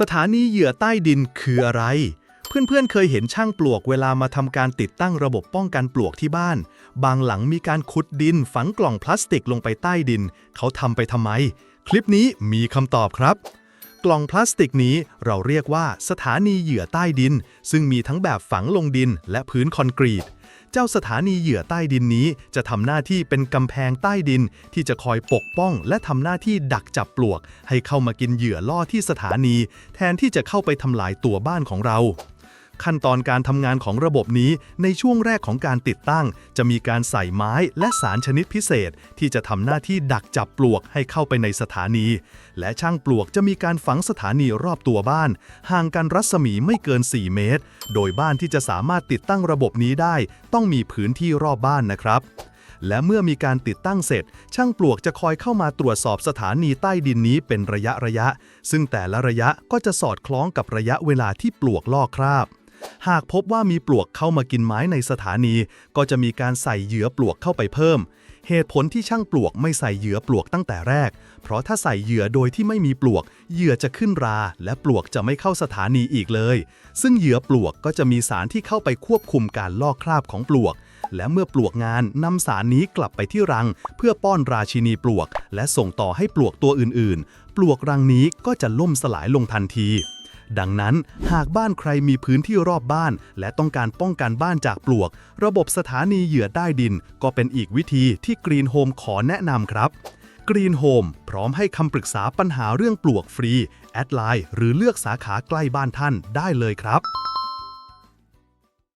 สถานีเหยื่อใต้ดินคืออะไร เพื่อนๆเคยเห็นช่างปลวกเวลามาทำการติดตั้งระบบป้องกันปลวกที่บ้าน บางหลังมีการขุดดินฝังกล่องพลาสติกลงไปใต้ดิน เขาทำไปทำไม คลิปนี้มีคำตอบครับ กล่องพลาสติกนี้เราเรียกว่าสถานีเหยื่อใต้ดิน ซึ่งมีทั้งแบบฝังลงดินและพื้นคอนกรีต เจ้าสถานีเหยื่อใต้ดินนี้ จะทำหน้าที่เป็นกำแพงใต้ดิน ที่จะคอยปกป้อง และทำหน้าที่ดักจับปลวก ให้เข้ามากินเหยื่อล่อที่สถานี แทนที่จะเข้าไปทำลายตัวบ้านของเรา ขั้นตอนการทำงานของระบบนี้ในช่วงแรกของการติดตั้ง จะมีการใส่ไม้และสารชนิดพิเศษ ที่จะทำหน้าที่ดักจับปลวกให้เข้าไปในสถานี และช่างปลวกจะมีการฝังสถานีรอบตัวบ้าน ห่างกันรัศมีไม่เกิน 4 เมตร โดยบ้านที่จะสามารถติดตั้งระบบนี้ได้ ต้องมีพื้นที่รอบบ้านนะครับและเมื่อมีการติดตั้งเสร็จ ช่างปลวกจะคอยเข้ามาตรวจสอบสถานีใต้ดินนี้เป็นระยะระยะ ซึ่งแต่ละระยะก็จะสอดคล้องกับระยะเวลาที่ปลวกลอกคราบ หากพบว่ามีปลวกเข้ามากินไม้ในสถานี ก็จะมีการใส่เหยื่อปลวกเข้าไปเพิ่ม เหตุผลที่ช่างปลวกไม่ใส่เหยื่อปลวกตั้งแต่แรก เพราะถ้าใส่เหยื่อโดยที่ไม่มีปลวก เหยื่อจะขึ้นรา และปลวกจะไม่เข้าสถานีอีกเลย ซึ่งเหยื่อปลวกก็จะมีสารที่เข้าไปควบคุมการลอกคราบของปลวก และเมื่อปลวกงานนำสารนี้กลับไปที่รัง เพื่อป้อนราชินีปลวก และส่งต่อให้ปลวกตัวอื่นๆ ปลวกรังนี้ก็จะล่มสลายลงทันที ดังนั้นหากบ้านใครมีพื้นที่รอบบ้าน และต้องการป้องกันบ้านจากปลวก ระบบสถานีเหยื่อใต้ดิน ก็เป็นอีกวิธีที่กรีนโฮมขอแนะนำครับกรีนโฮมพร้อมให้คำปรึกษาปัญหาเรื่องปลวกฟรี แอดไลน์หรือเลือกสาขาใกล้บ้านท่านได้เลยครับ